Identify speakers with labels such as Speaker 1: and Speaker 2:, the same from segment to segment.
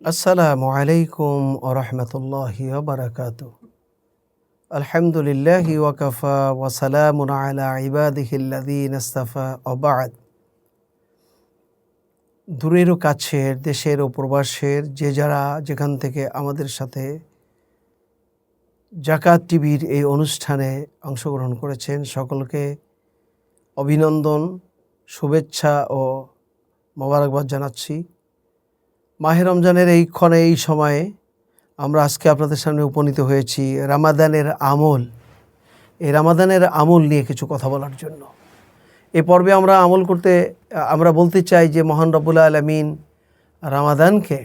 Speaker 1: আসসালামু আলাইকুম ও রহমতুল্লাহি বারাকাত আলহামদুলিল্লাহ ওয়াকাফা ওয়াসালামুন আলা ইবাদিহিল্লাদিন আস্তাফা অবাদ দূরের ও কাছের, দেশের ও প্রবাসের যে যারা যেখান থেকে আমাদের সাথে জাকাত টিভির এই অনুষ্ঠানে অংশগ্রহণ করেছেন, সকলকে অভিনন্দন, শুভেচ্ছা ও মোবারকবাদ জানাচ্ছি। মাহে রমজানের এই ক্ষণে, এই সময়ে আমরা আজকে আপনাদের সামনে উপনীত হয়েছি রামাদানের আমল। এই রামাদানের আমল নিয়ে কিছু কথা বলার জন্য। এ পর্বে আমরা আমল করতে, আমরা বলতে চাই যে মহান রব্বুল্লা আলমিন রামাদানকে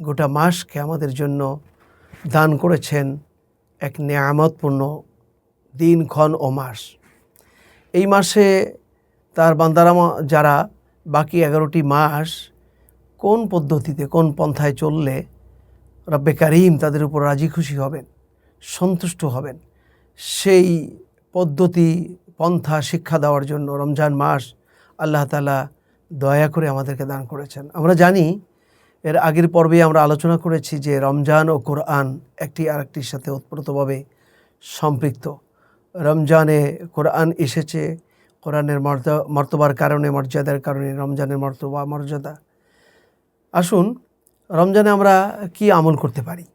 Speaker 1: গোটা মাসকে আমাদের জন্য দান করেছেন এক নেয়ামতপূর্ণ দিনক্ষণ ও মাস। এই মাসে তার বান্দারামা যারা বাকি এগারোটি মাস কোন পদ্ধতিতে, কোন পন্থায় চললে রব্বে কারিম তাদের উপর রাজি খুশি হবেন, সন্তুষ্ট হবেন, সেই পদ্ধতি, পন্থা, শিক্ষা দেওয়ার জন্য রমজান মাস আল্লাহ তালা দয়া করে আমাদেরকে দান করেছেন। আমরা জানি এর আগের পর্বে আমরা আলোচনা করেছি যে রমজান ও কোরআন একটি আরেকটির সাথে ওতপ্রোতভাবে সম্পৃক্ত। রমজানে কোরআন এসেছে। কোরআনের মর্তবার কারণে, মর্যাদার কারণে রমজানের মর্তবা, মর্যাদা। আসুন, রমজানে আমরা কি আমল করতে পারি?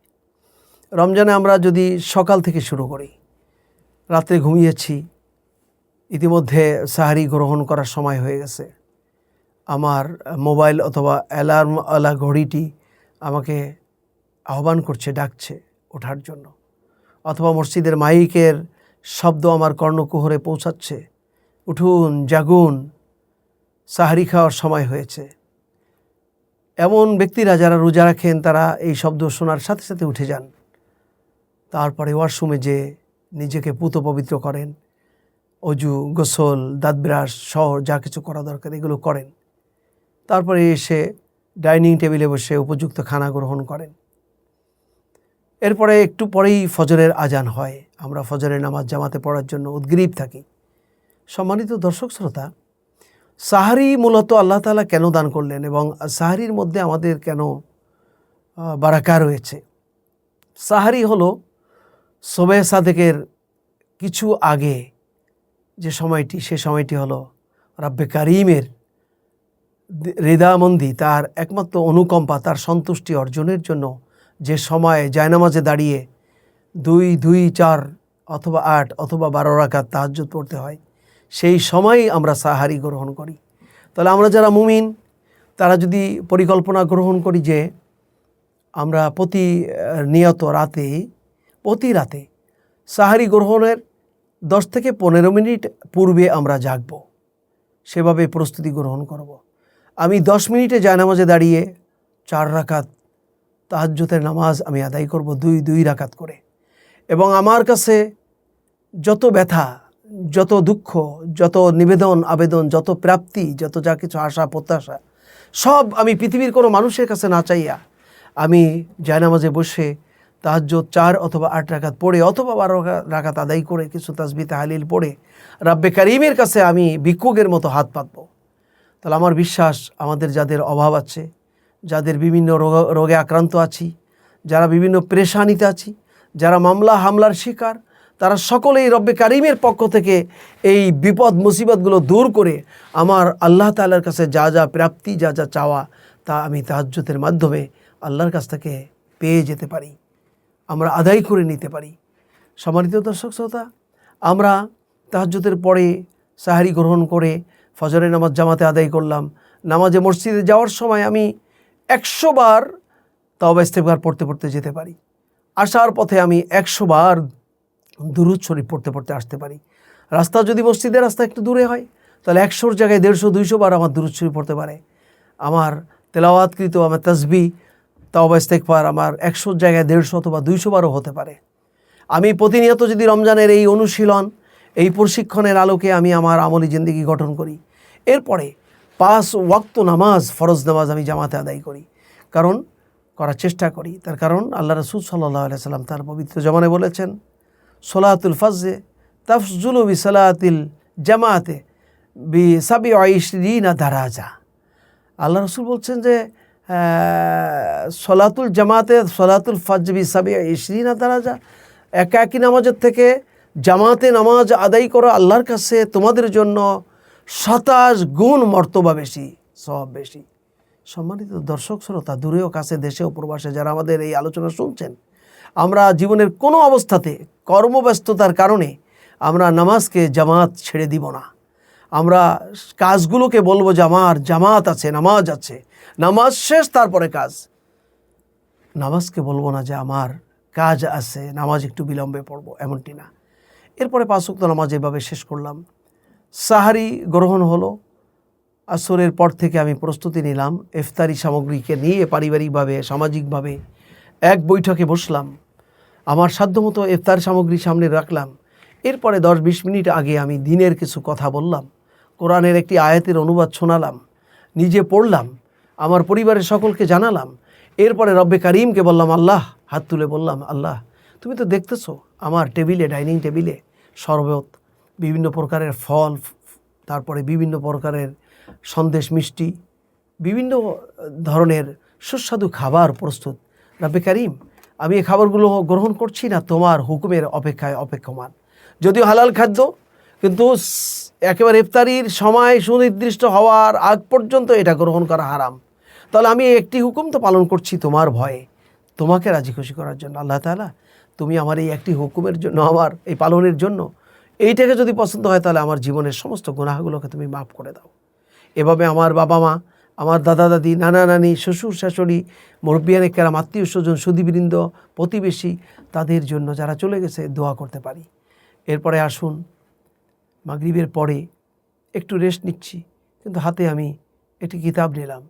Speaker 1: রমজানে আমরা যদি সকাল থেকে শুরু করি, রাত্রে ঘুমিয়েছি, ইতিমধ্যে সাহারি গ্রহণ করার সময় হয়ে গেছে। আমার মোবাইল অথবা অ্যালার্ম আলা ঘড়িটি আমাকে আহ্বান করছে, ডাকছে ওঠার জন্য। অথবা মসজিদের মাইকের শব্দ আমার কর্ণকুহরে পৌঁছাচ্ছে। উঠুন, জাগুন। সাহারি খাওয়ার সময় হয়েছে। এমন ব্যক্তিরা যারা রোজা রাখেন, তারা এই শব্দ শোনার সাথে সাথে উঠে যান। তারপরে ওয়াশরুমে যে নিজেকে পুত পবিত্র করেন। অজু, গোসল, দাঁত ব্রাশ সহ যা কিছু করা দরকার, এগুলো করেন। তারপরে এসে ডাইনিং টেবিলে বসে উপযুক্ত খানা গ্রহণ করেন। এরপরে একটু পরেই ফজরের আজান হয়। আমরা ফজরের নামাজ জামাতে পড়ার জন্য উদ্গ্রীব থাকি। সম্মানিত দর্শক শ্রোতা, সাহারি মূলত আল্লাহ তালা কেন দান করলেন এবং সাহারির মধ্যে আমাদের কেন বারাকা রয়েছে? সাহারি হলো সোবে সাদেকের কিছু আগে যে সময়টি, সে সময়টি হলো রাব্বে কারিমের হৃদামন্দি তার একমাত্র অনুকম্পা, তার সন্তুষ্টি অর্জনের জন্য যে সময় জায়নামাজে দাঁড়িয়ে দুই দুই, চার অথবা আট অথবা বারো রাকাত তাহাজ পড়তে হয়, সেই সময়ই আমরা সাহারি গ্রহণ করি তাহলে আমরা যারা মুমিন, তারা যদি পরিকল্পনা গ্রহণ করি যে আমরা প্রতি নিয়ত রাতে, প্রতি রাতে সাহারি গ্রহণের দশ থেকে পনেরো মিনিট পূর্বে আমরা জাগব, সেভাবে প্রস্তুতি গ্রহণ করব। আমি দশ মিনিটে জায়নামাজে দাঁড়িয়ে চার রাকাত তাহাজ্যতের নামাজ আমি আদায় করব দুই দুই রাকাত করে। এবং আমার কাছে যত ব্যথা, যত দুঃখ, যত নিবেদন, আবেদন, যত প্রাপ্তি, যত যা কিছু আশা, প্রত্যাশা, সব আমি পৃথিবীর কোনো মানুষের কাছে না চাইয়া আমি জায়নামাজে বসে তাহাজ্য চার অথবা আট রাখাত পড়ে অথবা বারো রাখাত আদায় করে কিছু তাসবি, তাহালিল পড়ে রাব্বে কারিমের কাছে আমি ভিক্ষুকের মতো হাত পাতব। তাহলে আমার বিশ্বাস, আমাদের যাদের অভাব আছে যাদের বিভিন্ন রোগ, রোগে আক্রান্ত আছি, যারা বিভিন্ন প্রেশানিতে আছি, যারা মামলা, হামলার শিকার, তারা সকলেই রব্বে কারিমের পক্ষ থেকে এই বিপদ, মুসিবতগুলো দূর করে আমার আল্লাহ তাল্লার কাছে যা যা প্রাপ্তি, যা যা চাওয়া, তা আমি তাহাজ্যতের মাধ্যমে আল্লাহর কাছ থেকে পেয়ে যেতে পারি। আমরা আদায় করে নিতে পারি। সম্মানিত দর্শক শ্রোতা, আমরা তাহাজ্যতের পরে সাহারি গ্রহণ করে ফজরের নামাজ জামাতে আদায় করলাম। নামাজে মসজিদে যাওয়ার সময় আমি একশো বার তবা ইস্তেফার পড়তে পড়তে যেতে পারি। আসার পথে আমি একশো বার দুরুদ শরীফ পড়তে পড়তে আসতে পারি। রাস্তা যদি মসজিদের রাস্তা একটু দূরে হয়, তাহলে একশোর জায়গায় দেড়শো, দুইশো বার আমার দুরুদ শরীফ পড়তে পারে। আমার তেলাওয়াতকৃত, আমার তসবি, তাওবা ইস্তেকবার আমার একশোর জায়গায় দেড়শো অথবা দুইশো বারও হতে পারে। আমি প্রতিনিয়ত যদি রমজানের এই অনুশীলন, এই প্রশিক্ষণের আলোকে আমি আমার আমলি জিন্দিগি গঠন করি। এরপরে পাঁচ ওয়াক্ত নামাজ, ফরজ নামাজ আমি জামাতে আদায় করি। কারণ, করার চেষ্টা করি। তার কারণ, আল্লাহ রসুল সাল্লাহ সাল্লাম তার পবিত্র জমানে বলেছেন, সোলাতুল ফজে তফজুল বি সালাতিল জামাতে বি সাবি না দারাজা। আল্লাহ রসুল বলছেন যে সলাতুল জামাতে সলাতুল ফজবি সাবি ইশরিনা দারাজা। একা একই নামাজের থেকে জামাতে নামাজ আদায় করা আল্লাহর কাছে তোমাদের জন্য সাতাশ গুণ মর্তবা বেশি, সব বেশি। সম্মানিত দর্শক, শ্রোতা, দূরেও কাছে, দেশেও প্রবাসে যারা আমাদের এই আলোচনা শুনছেন, আমরা জীবনের কোনো অবস্থাতে কর্মব্যস্ততার কারণে আমরা নামাজকে জামাত ছেড়ে দিব না। আমরা কাজগুলোকে বলব যে আমার জামাত আছে, নামাজ আছে, নামাজ শেষ, তারপরে কাজ। নামাজকে বলব না যে আমার কাজ আছে, নামাজ একটু বিলম্বে পড়ব, এমনটি না। এরপরে পাঁচ নামাজ এভাবে শেষ করলাম। সাহারি গ্রহণ হলো। আসরের পর থেকে আমি প্রস্তুতি নিলাম। ইফতারি সামগ্রীকে নিয়ে পারিবারিকভাবে, সামাজিকভাবে এক বৈঠকে বসলাম। আমার সাধ্যমতো ইফতার সামগ্রী সামনে রাখলাম। এরপরে দশ বিশ মিনিট আগে আমি দিনের কিছু কথা বললাম। কোরআনের একটি আয়াতের অনুবাদ শোনালাম। নিজে পড়লাম। আমার পরিবারের সকলকে জানালাম। এরপরে রব্বে কারিমকে বললাম, আল্লাহ! হাত তুলে বললাম, আল্লাহ, তুমি তো দেখতেছো, আমার টেবিলে, ডাইনিং টেবিলে শরবত বিভিন্ন প্রকারের ফল তারপরে বিভিন্ন প্রকারের সন্দেশ মিষ্টি, বিভিন্ন ধরনের সুস্বাদু খাবার প্রস্তুত। রাব্বে কারিম, আমি এই খাবারগুলো গ্রহণ করছি না, তোমার হুকুমের অপেক্ষায় অপেক্ষমান। যদিও হালাল খাদ্য, কিন্তু একেবারে ইফতারির সময় সুনির্দিষ্ট হওয়ার আগ পর্যন্ত এটা গ্রহণ করা হারাম। তাহলে আমি একটি হুকুম তো পালন করছি তোমার ভয়ে। তোমাকে রাজি খুশি করার জন্য, আল্লাহ তাআলা, তুমি আমার এই একটি হুকুমের জন্য, আমার এই পালনের জন্য এইটাকে যদি পছন্দ হয় তাহলে আমার জীবনের সমস্ত গুনাহগুলোকে তুমি মাফ করে দাও। এভাবে আমার বাবা মা, আমার দাদা দাদি, নানা নানি, শ্বশুর শাশুড়ি মুরব্বিয়ানে কেরাম, আত্মীয় স্বজন সুদীবৃন্দ প্রতিবেশী, তাদের জন্য যারা চলে গেছে দোয়া করতে পারি। এরপরে আসুন, মাগরিবের পরে একটু রেস্ট নিচ্ছি, কিন্তু হাতে আমি একটি কিতাব নিলাম,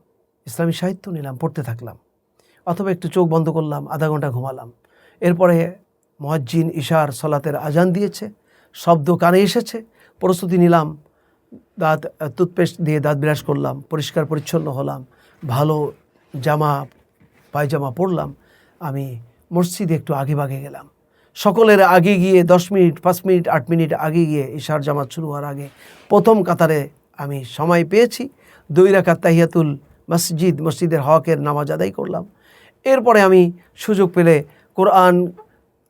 Speaker 1: ইসলামী সাহিত্য নিলাম, পড়তে থাকলাম, অথবা একটু চোখ বন্ধ করলাম, আধা ঘণ্টা ঘুমালাম। এরপরে মহাজ্জিন ইশার সলাতের আজান দিয়েছে শব্দ কানে এসেছে। প্রস্তুতি নিলাম, দাঁত, টুথপেস্ট দিয়ে দাঁত বিরাজ করলাম, পরিষ্কার পরিচ্ছন্ন হলাম, ভালো জামা, পায়জামা পরলাম। আমি মসজিদে একটু আগে ভাগে গেলাম। সকলের আগে গিয়ে দশ মিনিট, পাঁচ মিনিট, আট মিনিট আগে গিয়ে ইশার জামাত শুরু হওয়ার আগে প্রথম কাতারে আমি সময় পেয়েছি। দুই রাকাত তাহিয়াতুল মসজিদ, মসজিদের হকের নামাজ আদায় করলাম। এরপরে আমি সুযোগ পেলে কোরআন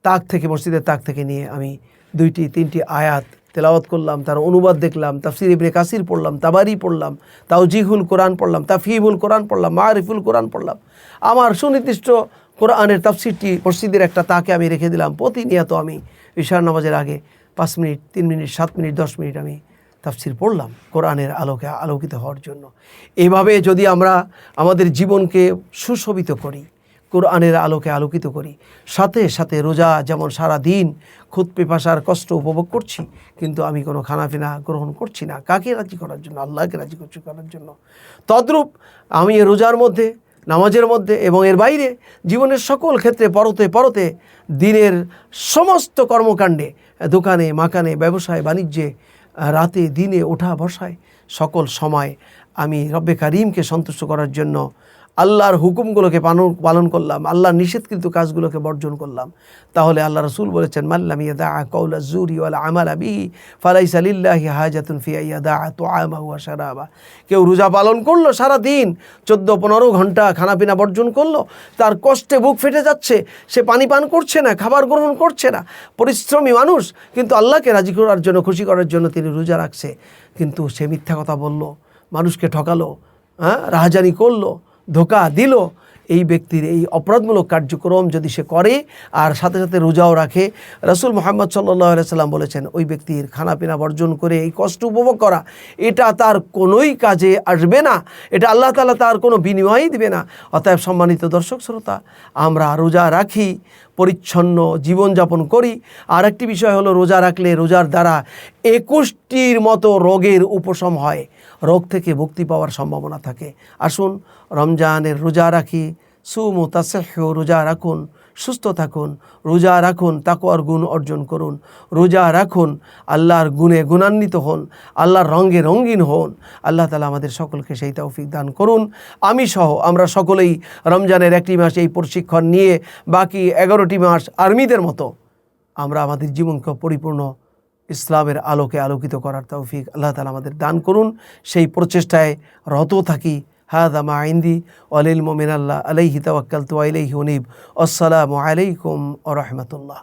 Speaker 1: তাক থেকে, মসজিদের তাক থেকে নিয়ে আমি দুইটি, তিনটি আয়াত তেলাওয়াত করলাম, তার অনুবাদ দেখলাম, তাফসির ইবনে কাসির পড়লাম, তাবারি পড়লাম, তাওজিহুল কোরআন পড়লাম তাফহিবুল কোরআন পড়লাম মারিফুল কোরআন পড়লাম। আমার সুনির্দিষ্ট কোরআনের তাফসিরটি মসজিদের একটা তাকে আমি রেখে দিলাম, প্রতিনিয়ত আমি ঈশার নামাজের আগে পাঁচ মিনিট, তিন মিনিট, সাত মিনিট, দশ মিনিট আমি তাফসির পড়লাম কোরআনের আলোকে, আলোকিত হওয়ার জন্য। এভাবে যদি আমরা আমাদের জীবনকে সুশোভিত করি কোরআনের আলোকে আলোকিত করি। সাথে সাথে রোজা যেমন সারা দিন খুদ পেপাসার কষ্ট উপভোগ করছি, কিন্তু আমি কোনো খানাপিনা গ্রহণ করছি না। কাকে রাজি করার জন্য? আল্লাহকে রাজি করছি করার জন্য। তদ্রূপ আমি রোজার মধ্যে, নামাজের মধ্যে এবং এর বাইরে জীবনের সকল ক্ষেত্রে পরতে পরতে দিনের সমস্ত কর্মকাণ্ডে, দোকানে, মাকানে, ব্যবসায়, বাণিজ্যে, রাতে, দিনে, ওঠা, বসায় সকল সময় আমি রব্বে কারিমকে সন্তুষ্ট করার জন্য আল্লাহর হুকুমগুলোকে পালন করলাম, আল্লাহর নিষেধকৃত কাজগুলোকে বর্জন করলাম। তাহলে আল্লাহ রসুল বলেছেন মাল্লাম কৌলা জুরি তো কেউ রোজা পালন করল সারা দিন চোদ্দ পনেরো ঘণ্টা খানাপিনা বর্জন করল, তার কষ্টে বুক ফেটে যাচ্ছে, সে পানি পান করছে না, খাবার গ্রহণ করছে না। পরিশ্রমী মানুষ, কিন্তু আল্লাহকে রাজি করার জন্য, খুশি করার জন্য তিনি রোজা রাখছে। কিন্তু সে মিথ্যা কথা বলল, মানুষকে ঠকালো হ্যাঁ রাহাজানি করল ধোকা দিল, এই ব্যক্তির এই অপরাধমূলক কার্যক্রম যদি সে করে, আর সাথে সাথে রোজাও রাখে, রসুল মোহাম্মদ সাল্লাহ সাল্লাম বলেছেন, ওই ব্যক্তির খানাপিনা বর্জন করে এই কষ্ট উপভোগ করা, এটা তার কোনোই কাজে আসবে না। এটা আল্লাহ তালা তার কোনো বিনিময়ই দিবে না। অতএব সম্মানিত দর্শক শ্রোতা, আমরা রোজা রাখি, পরিচ্ছন্ন জীবনযাপন করি। আর একটি বিষয় হলো, রোজা রাখলে রোজার দ্বারা একুশটির মতো রোগের উপশম হয়। রোগ থেকে মুক্তি পাওয়ার সম্ভাবনা থাকে। আসুন, রমজানের রোজা রাখি। সুমু তাসেহ, রোজা রাখুন। সুস্থ থাকুন। রোজা রাখুন তাকোয়ার গুণ অর্জন করুন। রোজা রাখুন, আল্লাহর গুণে গুণান্বিত হন। আল্লাহর রঙে রঙিন হন। আল্লাহ তালা আমাদের সকলকে সেই তৌফিক দান করুন। আমি সহ আমরা সকলেই রমজানের একটি মাস এই প্রশিক্ষণ নিয়ে বাকি এগারোটি মাস আর্মিদের মতো আমরা আমাদের জীবনকে পরিপূর্ণ ইসলামের আলোকে আলোকিত করার তৌফিক আল্লাহ তালা আমাদের দান করুন। সেই প্রচেষ্টায় রত থাকি। হাদা মা আইন্দি অলিল মোমিন আল্লাহ আলাইহি তাওয়াক্কাল তু আলাইহি উনিব। আসসালামু আলাইকুম ও রহমতুল্লাহ.